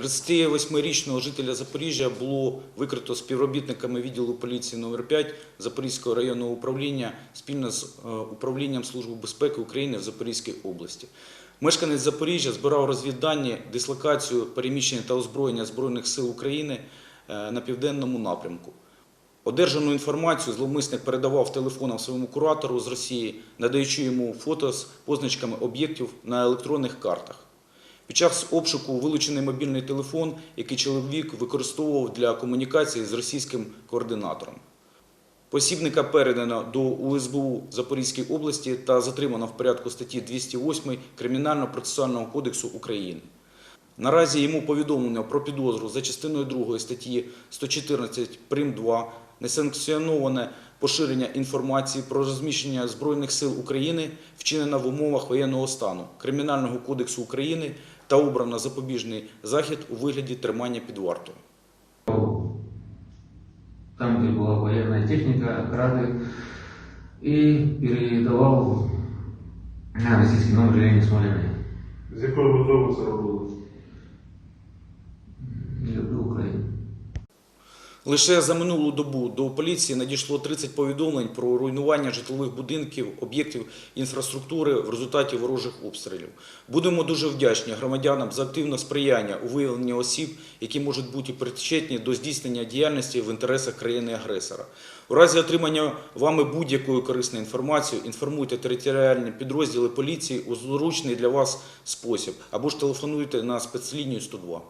38-річного жителя Запоріжжя було викрито співробітниками відділу поліції номер 5 Запорізького районного управління спільно з е, управлінням Служби безпеки України в Запорізькій області. Мешканець Запоріжжя збирав розвіддані, дислокацію, переміщення та озброєння Збройних сил України е, на південному напрямку. Одержану інформацію зловмисник передавав телефоном своєму куратору з Росії, надаючи йому фото з позначками об'єктів на електронних картах. Під час обшуку вилучений мобільний телефон, який чоловік використовував для комунікації з російським координатором. Посібника передано до УСБУ Запорізької області та затримано в порядку статті 208 Кримінально-процесуального кодексу України. Наразі йому повідомлено про підозру за частиною 2 статті 114 прим. 2 несанкціоноване поширення інформації про розміщення Збройних сил України, вчинено в умовах воєнного стану Кримінального кодексу України та обрано запобіжний захід у вигляді тримання під вартою. там, где была военная техника, ограды, и передавал на российский номер Ленина Смоленой. З якою метою це робили? Лише за минулу добу до поліції надійшло 30 повідомлень про руйнування житлових будинків, об'єктів інфраструктури в результаті ворожих обстрілів. Будемо дуже вдячні громадянам за активне сприяння у виявленні осіб, які можуть бути причетні до здійснення діяльності в інтересах країни-агресора. У разі отримання вами будь-якої корисної інформації інформуйте територіальні підрозділи поліції у зручний для вас спосіб або ж телефонуйте на спецлінію 102.